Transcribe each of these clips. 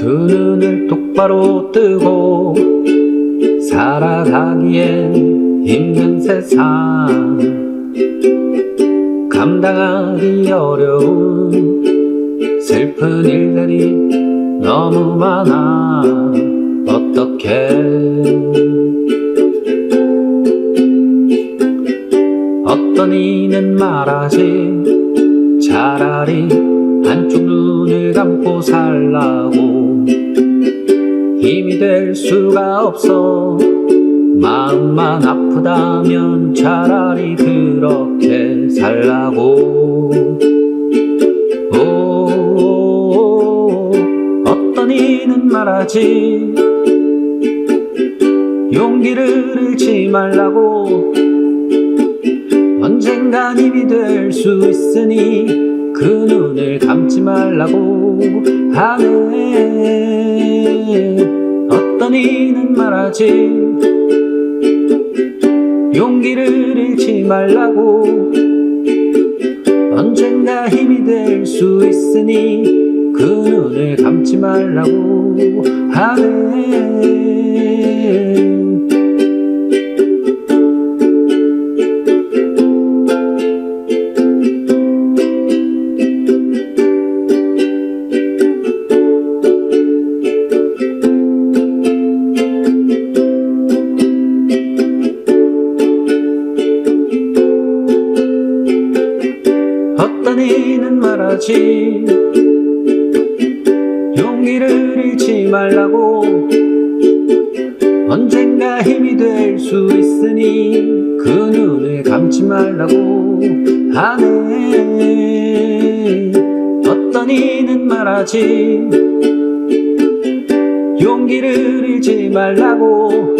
두 눈을 똑바로 뜨고 살아가기엔 힘든 세상. 감당하기 어려운 슬픈 일들이 너무 많아. 어떻게? 어떤 이는 말하지? 차라리 한쪽 눈을 감고 살라고. 힘이 될 수가 없어. 마음만 아프다면 차라리 그렇게 살라고. 오, 어떤 이는 말하지? 용기를 잃지 말라고. 언젠간 힘이 될 수 있으니 그 눈을 감지 말라고 하네. 어떤 이는 말하지? 용기를 잃지 말라고. 언젠가 힘이 될 수 있으니 그 눈을 감지 말라고 하네 어떤 이는 말하지. 용기를 잃지 말라고. 언젠가 힘이 될 수 있으니 그 눈을 감지 말라고. 하네 어떤 이는 말하지. 용기를 잃지 말라고.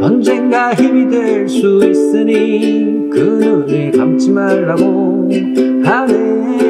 언젠가 힘이 될 수 있으니 그 눈을 감 잊지 말라고 하네.